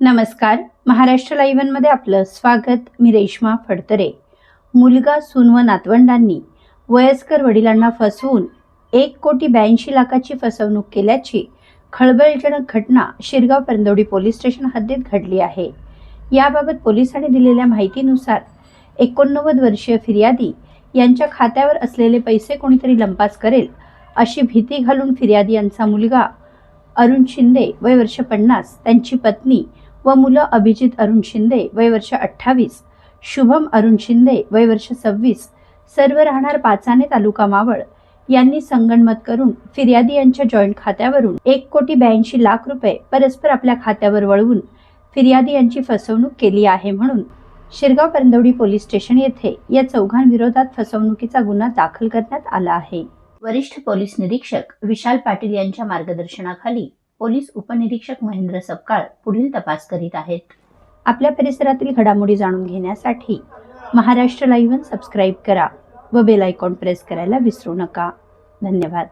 नमस्कार. महाराष्ट्र लाईव्हमध्ये आपलं स्वागत. मी रेश्मा फडतरे. मुलगा सून व नातवंडांनी वयस्कर वडिलांना फसवून एक कोटी ब्याऐंशी लाखाची फसवणूक केल्याची खळबळजनक घटना शिरगाव परंदोडी पोलीस स्टेशन हद्दीत घडली आहे. याबाबत पोलिसांनी दिलेल्या माहितीनुसार एकोणनव्वद वर्षीय फिर्यादी यांच्या खात्यावर असलेले पैसे कोणीतरी लंपास करेल अशी भीती घालून फिर्यादी यांचा मुलगा अरुण शिंदे वय वर्ष पन्नास त्यांची पत्नी व मुलं अभिजित अरुण शिंदे वय वर्ष अठ्ठावीस शुभम अरुण शिंदे वय वर्ष सव्वीस सर्व राहणार पाचाने तालुका मावळ यांनी संगणमत करून फिर्यादी यांच्या जॉईंट खात्यावरून एक कोटी ब्याऐंशी लाख रुपये परस्पर आपल्या खात्यावर वळवून फिर्यादी यांची फसवणूक केली आहे म्हणून शिरगाव परंदवडी पोलीस स्टेशन येथे या चौघांविरोधात फसवणुकीचा गुन्हा दाखल करण्यात आला आहे. वरिष्ठ पोलीस निरीक्षक विशाल पाटील यांच्या मार्गदर्शनाखाली पोलीस उपनिरीक्षक महेंद्र सपकाळ पुढील तपास करीत आहेत. आपल्या परिसरातील घडामोडी जाणून घेण्यासाठी महाराष्ट्र लाईव्ह सबस्क्राईब करा व बेल आयकॉन प्रेस करायला विसरू नका. धन्यवाद.